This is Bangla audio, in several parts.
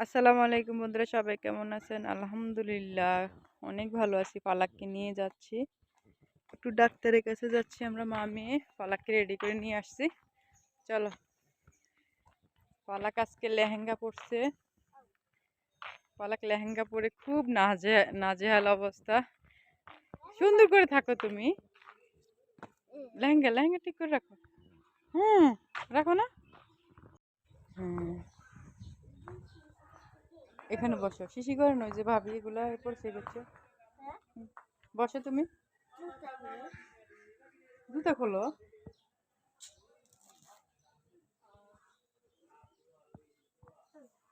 আসসালামু আলাইকুম বন্ধুরা, সবাই কেমন আছেন? আলহামদুলিল্লাহ, অনেক ভালো আছি। পালাককে নিয়ে যাচ্ছি। একটু ডাক্তারের কাছে যাচ্ছি আমরা, মা, মেয়ে, পালাককে রেডি করে নিয়ে আসছি। চলো। পালাক আজকে লেহেঙ্গা পরছে। পালাক লেহেঙ্গা পরে খুব নাজে, নাজেহাল অবস্থা। সুন্দর করে থাকো তুমি। লেহেঙ্গা লেহেঙ্গা ঠিক করে রাখো। হুম রাখো না। হুম। এখানে বসো। শিশি করে নয় যে ভাবি এগুলা এরপর সেরেছে বসো তুমি। জুতা খোলো।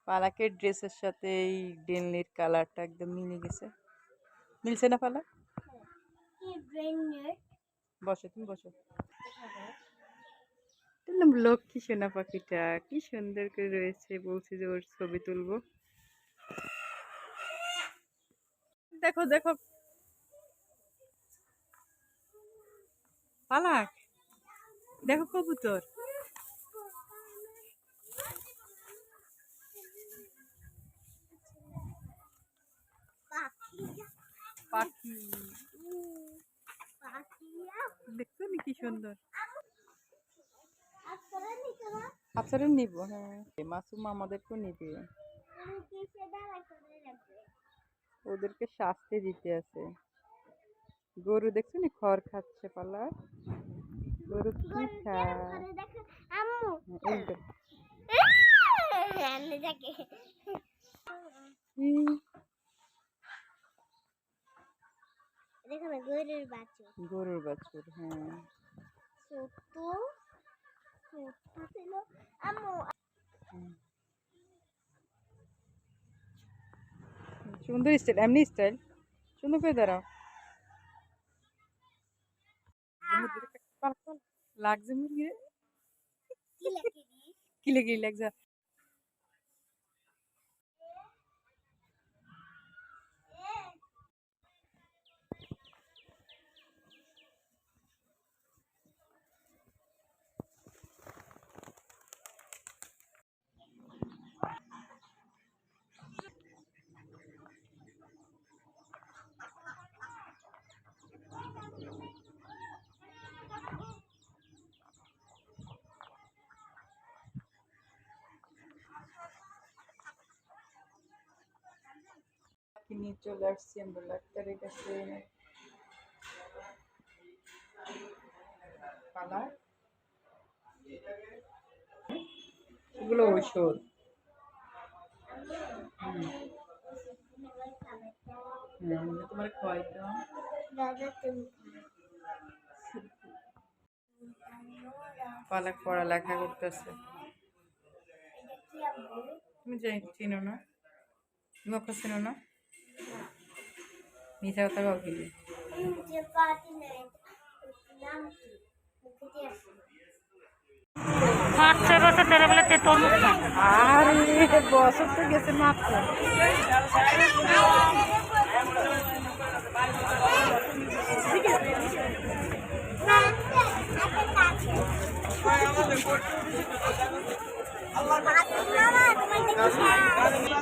পালাকের ড্রেসের সাথে এই ডেনলির কালারটা একদম মিলে গেছে। মিলছে না পালা বসো তুমি, বসো। লক্ষ্মী সোনা পাখিটা, কি সুন্দর করে রয়েছে। বলছি যে ওর ছবি তুলবো। দেখো দেখো। পালাক। দেখো কবুতর। পাখি। দেখছ নি কি সুন্দর? আপনারা নিব হ্যাঁ। মাসুম আমাদেরকেও নিবে। ওদেরকে শাস্তি দিতে আছে। গরু দেখছ নি? খড় খাচ্ছে পালা গরু কি খায়? গরুর বাছুর। গরুর বাছুর হ্যাঁ। ছোট্ট ছোট্ট ছিল। আম্মু সুন্দর স্টাইল এমনি স্টাইল। সুন্দর করে দাঁড়াও। লাগছে মুরগি? কি লাগে কি লেগে লাগছে? নিয়ে চলে আসছি আমরা ডাক্তারের কাছে। পালা এগুলো ঔষধ। তোমার তুমি পালাক পড়ালেখা করতেছে। তুমি চিনো না? ওকে চিনো না? মিথ্যা কথা কাউ কিনে যে? পাতি নাই নাম কি মুখে আছে পাঁচ ছয় বছর ধরে বলে তেতর আরে বছর তো গেছে মাত্র।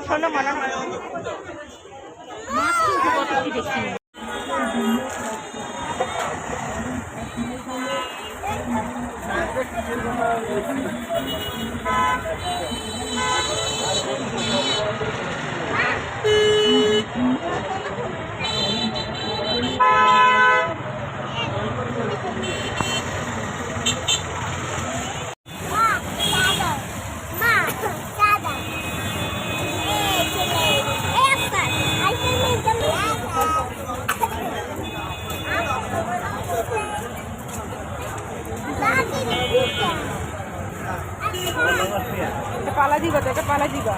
শোনো মনে হয় কিন্তু কত কি দেখি পালা দিবা তো এটা পালা দিবা